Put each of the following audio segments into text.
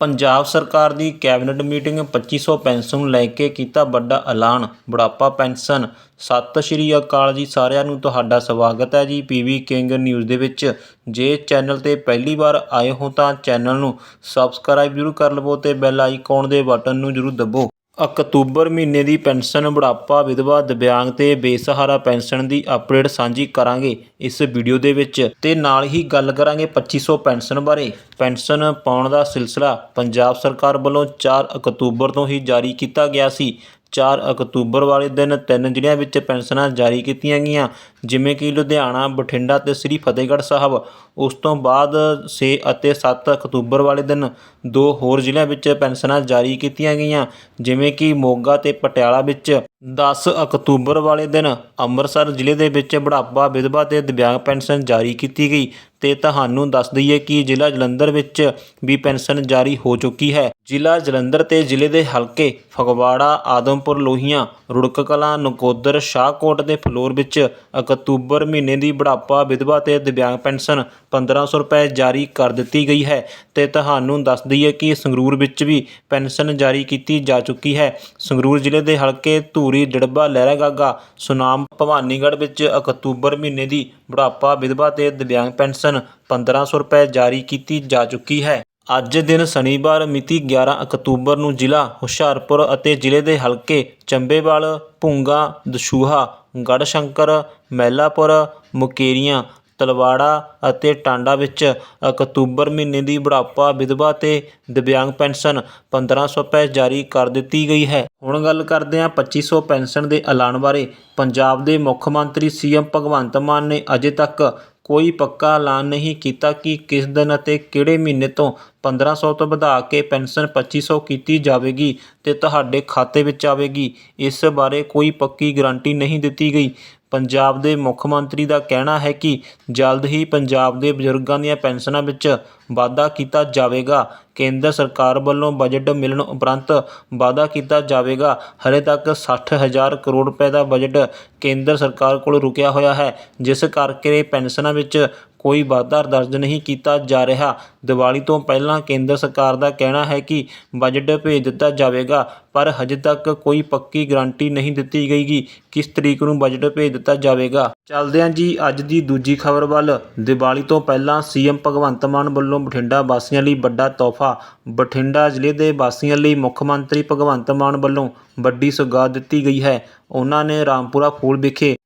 ਪੰਜਾਬ ਸਰਕਾਰ ਦੀ cabinet meeting 2500 pension ਨੂੰ ਲੈ ਕੇ ਕੀਤਾ ਵੱਡਾ ਐਲਾਨ, ਬੁਢਾਪਾ ਪੈਨਸ਼ਨ। ਸਤਿ ਸ਼੍ਰੀ ਅਕਾਲ ਜੀ ਸਾਰਿਆਂ ਨੂੰ, ਤੁਹਾਡਾ ਸਵਾਗਤ ਹੈ ਜੀ ਪੀਵੀ ਕਿੰਗ ਨਿਊਜ਼ ਦੇ ਵਿੱਚ। ਜੇ ਚੈਨਲ ਤੇ ਪਹਿਲੀ ਵਾਰ ਆਏ ਹੋ ਤਾਂ ਚੈਨਲ ਨੂੰ ਸਬਸਕ੍ਰਾਈਬ ਜ਼ਰੂਰ ਕਰ ਲਵੋ ਤੇ ਬੈਲ ਆਈਕਨ ਦੇ ਬਟਨ ਨੂੰ ਜ਼ਰੂਰ ਦਬੋ। ਅਕਤੂਬਰ ਮਹੀਨੇ ਦੀ ਪੈਨਸ਼ਨ ਬੁਢਾਪਾ ਵਿਧਵਾ ਦਿਵਿਆਂਗ ਤੇ ਬੇਸਹਾਰਾ ਪੈਨਸ਼ਨ ਦੀ ਅਪਡੇਟ ਸਾਂਝੀ ਕਰਾਂਗੇ ਇਸ ਵੀਡੀਓ ਦੇ ਵਿੱਚ। ਤੇ ਨਾਲ ਹੀ ਗੱਲ ਕਰਾਂਗੇ 2500 ਪੈਨਸ਼ਨ ਬਾਰੇ। ਪੈਨਸ਼ਨ ਪਾਉਣ ਦਾ ਸਿਲਸਿਲਾ ਪੰਜਾਬ ਸਰਕਾਰ ਵੱਲੋਂ 4 ਅਕਤੂਬਰ ਤੋਂ ਹੀ ਜਾਰੀ ਕੀਤਾ ਗਿਆ ਸੀ। 4 ਅਕਤੂਬਰ ਵਾਲੇ ਦਿਨ ਤਿੰਨ ਜ਼ਿਲ੍ਹਿਆਂ ਵਿੱਚ ਪੈਨਸ਼ਨਾਂ ਜਾਰੀ ਕੀਤੀਆਂ ਗਈਆਂ। ਜਿਵੇਂ ਕਿ ਲੁਧਿਆਣਾ, ਬਠਿੰਡਾ ਤੇ ਸ੍ਰੀ ਫਤਿਹਗੜ੍ਹ ਸਾਹਿਬ। ਉਸ ਤੋਂ ਬਾਅਦ ਛੇ ਅਤੇ ਸੱਤ ਅਕਤੂਬਰ ਵਾਲੇ ਦਿਨ ਦੋ ਹੋਰ ਜ਼ਿਲ੍ਹਿਆਂ ਵਿੱਚ ਪੈਨਸ਼ਨਾਂ ਜਾਰੀ ਕੀਤੀਆਂ ਗਈਆਂ, ਜਿਵੇਂ ਕਿ ਮੋਗਾ ਤੇ ਪਟਿਆਲਾ ਵਿੱਚ। 10 ਅਕਤੂਬਰ ਵਾਲੇ ਦਿਨ ਅੰਮ੍ਰਿਤਸਰ ਜ਼ਿਲ੍ਹੇ ਦੇ ਵਿੱਚ ਬੁਢਾਪਾ ਵਿਧਵਾ ਤੇ ਦਿਵਿਆਂਗ ਪੈਨਸ਼ਨ ਜਾਰੀ ਕੀਤੀ ਗਈ ਤੇ ਤੁਹਾਨੂੰ ਦੱਸ ਦਈਏ ਕਿ ਜ਼ਿਲ੍ਹਾ ਜਲੰਧਰ ਵਿੱਚ ਵੀ ਪੈਨਸ਼ਨ ਜਾਰੀ ਹੋ ਚੁੱਕੀ ਹੈ। ਜ਼ਿਲ੍ਹਾ ਜਲੰਧਰ ਤੇ ਜ਼ਿਲ੍ਹੇ ਦੇ ਹਲਕੇ ਫਗਵਾੜਾ, ਆਦਮਪੁਰ, ਲੋਹੀਆਂ ਰੁੜਕ ਕਲਾਂ ਨਕੋਦਰ, ਸ਼ਾਹਕੋਟ ਤੇ ਫਲੋਰ ਵਿੱਚ ਅਕਤੂਬਰ ਮਹੀਨੇ ਦੀ ਬੁਢਾਪਾ ਵਿਧਵਾ ਤੇ ਦਿਵਿਆਂਗ ਪੈਨਸ਼ਨ 1500 ਰੁਪਏ ਜਾਰੀ ਕਰ ਦਿੱਤੀ ਗਈ ਹੈ ਤੇ ਤੁਹਾਨੂੰ ਦੱਸ ਦਈਏ ਕਿ ਸੰਗਰੂਰ ਵਿੱਚ ਵੀ ਪੈਨਸ਼ਨ ਜਾਰੀ ਕੀਤੀ ਜਾ ਚੁੱਕੀ ਹੈ। ਸੰਗਰੂਰ ਜ਼ਿਲ੍ਹੇ ਦੇ ਹਲਕੇ ਧੂਰੀ, ਡੜਬਾ, ਲਹਿਰਾਗਾਗਾ, ਸੁਨਾਮ, ਭਵਾਨੀਗੜ੍ਹ ਵਿੱਚ ਅਕਤੂਬਰ ਮਹੀਨੇ ਦੀ ਬੁਢਾਪਾ ਵਿਧਵਾ ਤੇ ਦਿਵਿਆਂਗ ਪੈਨਸ਼ਨ 1500 ਰੁਪਏ ਜਾਰੀ ਕੀਤੀ ਜਾ ਚੁੱਕੀ ਹੈ। ਅੱਜ ਦਿਨ ਸ਼ਨੀਵਾਰ ਮਿਤੀ 11 ਅਕਤੂਬਰ ਨੂੰ ਜ਼ਿਲ੍ਹਾ ਹੁਸ਼ਿਆਰਪੁਰ ਅਤੇ ਜ਼ਿਲ੍ਹੇ ਦੇ ਹਲਕੇ ਚੰਬੇਵਾਲ, ਭੁੰਗਾ, ਦਸ਼ੂਹਾ, ਗੜ੍ਹਸ਼ੰਕਰ ਮਹਿਲਾਪੁਰ ਮੁਕੇਰੀਆਂ ਤਲਵਾੜਾ ਅਤੇ ਟਾਂਡਾ ਵਿੱਚ ਅਕਤੂਬਰ ਮਹੀਨੇ ਦੀ ਬੁਢਾਪਾ, ਵਿਧਵਾ ਅਤੇ ਦਿਵਿਆਂਗ ਪੈਨਸ਼ਨ 1500 ਰੁਪਏ ਜਾਰੀ ਕਰ ਦਿੱਤੀ ਗਈ ਹੈ। ਹੁਣ ਗੱਲ ਕਰਦੇ ਹਾਂ 2500 ਪੈਨਸ਼ਨ ਦੇ ਐਲਾਨ ਬਾਰੇ। ਪੰਜਾਬ ਦੇ ਮੁੱਖ ਮੰਤਰੀ ਸੀਐਮ ਭਗਵੰਤ ਮਾਨ ਨੇ ਅਜੇ ਤੱਕ ਕੋਈ ਪੱਕਾ ਐਲਾਨ ਨਹੀਂ ਕੀਤਾ ਕਿ ਕਿਸ ਦਿਨ ਅਤੇ ਕਿਹੜੇ ਮਹੀਨੇ ਤੋਂ 1500 ਤੋਂ ਵਧਾ ਕੇ ਪੈਨਸ਼ਨ 2500 ਕੀਤੀ ਜਾਵੇਗੀ ਤੇ ਤੁਹਾਡੇ ਖਾਤੇ ਵਿੱਚ ਆਵੇਗੀ। ਇਸ ਬਾਰੇ ਕੋਈ ਪੱਕੀ ਗਾਰੰਟੀ ਨਹੀਂ ਦਿੱਤੀ ਗਈ। ਪੰਜਾਬ ਦੇ ਮੁੱਖ ਮੰਤਰੀ ਦਾ ਕਹਿਣਾ ਹੈ ਕਿ ਜਲਦ ਹੀ ਪੰਜਾਬ ਦੇ ਬਜ਼ੁਰਗਾਂ ਦੀਆਂ ਪੈਨਸ਼ਨਾਂ ਵਿੱਚ ਵਾਧਾ ਕੀਤਾ ਜਾਵੇਗਾ। ਕੇਂਦਰ ਸਰਕਾਰ ਵੱਲੋਂ ਬਜਟ ਮਿਲਣ ਉਪਰੰਤ ਵਾਧਾ ਕੀਤਾ ਜਾਵੇਗਾ। ਹਲੇ ਤੱਕ 60000 ਕਰੋੜ ਰੁਪਏ ਦਾ ਬਜਟ ਕੇਂਦਰ ਸਰਕਾਰ ਕੋਲ ਰੁਕਿਆ ਹੋਇਆ ਹੈ, ਜਿਸ ਕਰਕੇ ਪੈਨਸ਼ਨਾਂ ਵਿੱਚ ਕੋਈ ਵਾਧਾ ਦਰਜ ਨਹੀਂ ਕੀਤਾ ਜਾ ਰਿਹਾ। ਦੀਵਾਲੀ ਤੋਂ ਪਹਿਲਾਂ ਕੇਂਦਰ ਸਰਕਾਰ ਦਾ ਕਹਿਣਾ ਹੈ ਕਿ ਬਜਟ ਭੇਜ ਦਿੱਤਾ ਜਾਵੇਗਾ, ਪਰ ਹਜੇ ਤੱਕ ਕੋਈ ਪੱਕੀ ਗਾਰੰਟੀ ਨਹੀਂ ਦਿੱਤੀ ਗਈ ਕਿ ਕਿਸ ਤਰੀਕ ਨੂੰ ਬਜਟ ਭੇਜ ਦਿੱਤਾ ਜਾਵੇਗਾ? ਚੱਲਦੇ ਹਾਂ ਜੀ ਅੱਜ ਦੀ ਦੂਜੀ ਖਬਰ ਵੱਲ। ਦੀਵਾਲੀ ਤੋਂ ਪਹਿਲਾਂ ਸੀਐਮ ਭਗਵੰਤ ਮਾਨ ਵੱਲੋਂ ਬਠਿੰਡਾ ਵਾਸੀਆਂ ਲਈ ਵੱਡਾ ਤੋਹਫਾ। ਬਠਿੰਡਾ ਜ਼ਿਲ੍ਹੇ ਦੇ ਵਾਸੀਆਂ ਲਈ ਮੁੱਖ ਮੰਤਰੀ ਭਗਵੰਤ ਮਾਨ ਵੱਲੋਂ ਵੱਡੀ ਸੁਗਾਤ ਦਿੱਤੀ ਗਈ ਹੈ। ਉਹਨਾਂ ਨੇ ਰਾਮਪੁਰਾ ਫੂਲ ਵਿਖੇ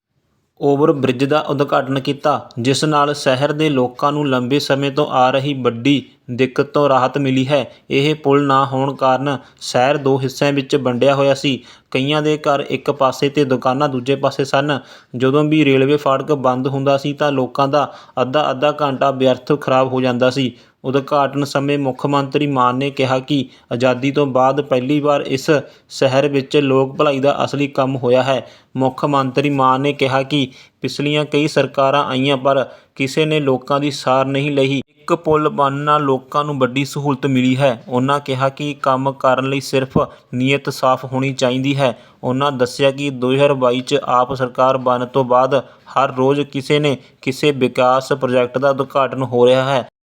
ਓਵਰ ਬ੍ਰਿਜ ਦਾ ਉਦਘਾਟਨ ਕੀਤਾ, ਜਿਸ ਨਾਲ ਸ਼ਹਿਰ ਦੇ ਲੋਕਾਂ ਨੂੰ ਲੰਬੇ ਸਮੇਂ ਤੋਂ ਆ ਰਹੀ ਵੱਡੀ ਦਿੱਕਤ ਤੋਂ ਰਾਹਤ ਮਿਲੀ ਹੈ। ਇਹ ਪੁਲ ਨਾ ਹੋਣ ਕਾਰਨ ਸ਼ਹਿਰ ਦੋ ਹਿੱਸਿਆਂ ਵਿੱਚ ਵੰਡਿਆ ਹੋਇਆ ਸੀ। ਕਈਆਂ ਦੇ ਘਰ ਇੱਕ ਪਾਸੇ ਤੇ ਦੁਕਾਨਾਂ ਦੂਜੇ ਪਾਸੇ ਸਨ। ਜਦੋਂ ਵੀ ਰੇਲਵੇ ਫਾਟਕ ਬੰਦ ਹੁੰਦਾ ਸੀ ਤਾਂ ਲੋਕਾਂ ਦਾ ਅੱਧਾ ਅੱਧਾ ਘੰਟਾ ਵਿਅਰਥ ਖਰਾਬ ਹੋ ਜਾਂਦਾ ਸੀ। ਉਦਘਾਟਨ ਸਮੇਂ ਮੁੱਖ ਮੰਤਰੀ ਮਾਨ ਨੇ ਕਿਹਾ ਕਿ ਆਜ਼ਾਦੀ ਤੋਂ ਬਾਅਦ ਪਹਿਲੀ ਵਾਰ ਇਸ ਸ਼ਹਿਰ ਵਿੱਚ ਲੋਕ ਭਲਾਈ ਦਾ ਅਸਲੀ ਕੰਮ ਹੋਇਆ ਹੈ। ਮੁੱਖ ਮੰਤਰੀ ਮਾਨ ਨੇ ਕਿਹਾ ਕਿ ਪਿਛਲੀਆਂ ਕਈ ਸਰਕਾਰਾਂ ਆਈਆਂ, ਪਰ ਕਿਸੇ ਨੇ ਲੋਕਾਂ ਦੀ ਸਾਰ ਨਹੀਂ ਲਈ। ਇੱਕ ਪੁਲ ਬਣਨ ਨਾਲ ਲੋਕਾਂ ਨੂੰ ਵੱਡੀ ਸਹੂਲਤ ਮਿਲੀ ਹੈ। ਉਹਨਾਂ ਕਿਹਾ ਕਿ ਕੰਮ ਕਰਨ ਲਈ ਸਿਰਫ ਨੀਅਤ ਸਾਫ਼ ਹੋਣੀ ਚਾਹੀਦੀ ਹੈ। ਉਹਨਾਂ ਦੱਸਿਆ ਕਿ 2022 ਚ ਆਪ ਸਰਕਾਰ ਬਣਨ ਤੋਂ ਬਾਅਦ ਹਰ ਰੋਜ਼ ਕਿਸੇ ਨੇ ਕਿਸੇ ਵਿਕਾਸ ਪ੍ਰੋਜੈਕਟ ਦਾ ਉਦਘਾਟਨ ਹੋ ਰਿਹਾ ਹੈ।